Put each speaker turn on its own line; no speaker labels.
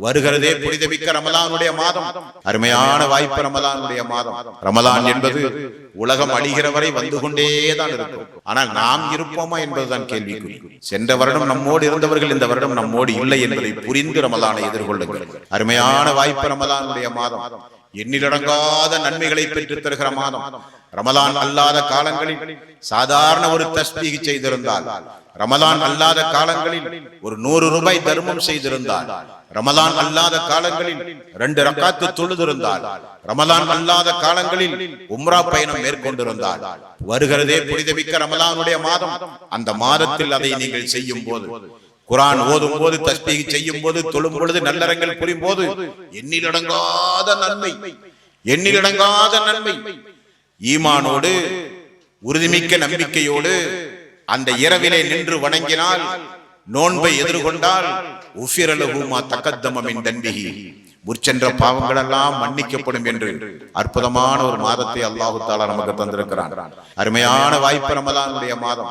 வருகிறதே புனிதமிக்க ரமலானுடைய மாதம். அருமையான வாய்ப்பு ரமலானுடைய மாதம். ரமலான் என்பது உலகம் அழிகிற வரை வந்து கொண்டேதான் இருக்கும். ஆனால் நாம் இருப்போமா என்பதுதான் கேள்விக்குறி. சென்ற வருடம் நம்மோடு இருந்தவர்கள் இந்த வருடம் நம்மோடு இல்லை என்பதை புரிந்து ரமலானை எதிர்கொள்ளுங்கள். அருமையான வாய்ப்பு ரமலானுடைய மாதம். எண்ணிலடங்காத நன்மைகளை பெற்றுத் தருகிற மாதம். ரமலான் அல்லாத காலங்களில் சாதாரண ஒரு தஸ்பீக செய்திருந்தால் ரமலான் அல்லாத காலங்களில் ஒரு நூறு ரூபாய் தர்மம் செய்திருந்தால் ரமலான் அல்லாத காலங்களில் ரெண்டு ரக்காத்து தொழுதிருந்தால் ரமலான் அல்லாத காலங்களில் உம்ரா பயணம் மேற்கொண்டிருந்தார். வருகிறதே புனிதமிக்க ரமலானுடைய மாதம். அந்த மாதத்தில் அதை நீங்கள் செய்யும் போது குரான் ஓதும் போது தஸ்பீக செய்யும் போது தொழும் பொழுது நல்லறங்கள் புரியும் போது எண்ணிலடங்காத நன்மை எண்ணிலடங்காத நன்மை ஈமானோடு உறுதிமிக்க நம்பிக்கையோடு அந்த இரவிலே நின்று வணங்கினால் நோன்பை எதிர்கொண்டால் உஃபிரலகுமா தக்கத்தமின் தன்பிகி முற்சென்ற பாவங்கள் எல்லாம் மன்னிக்கப்படும் என்று அற்புதமான ஒரு மாதத்தை அல்லாஹு தாலா நமக்கு தந்திருக்கிறான். அருமையான வாய்ப்பு ரமலானுடைய மாதம்.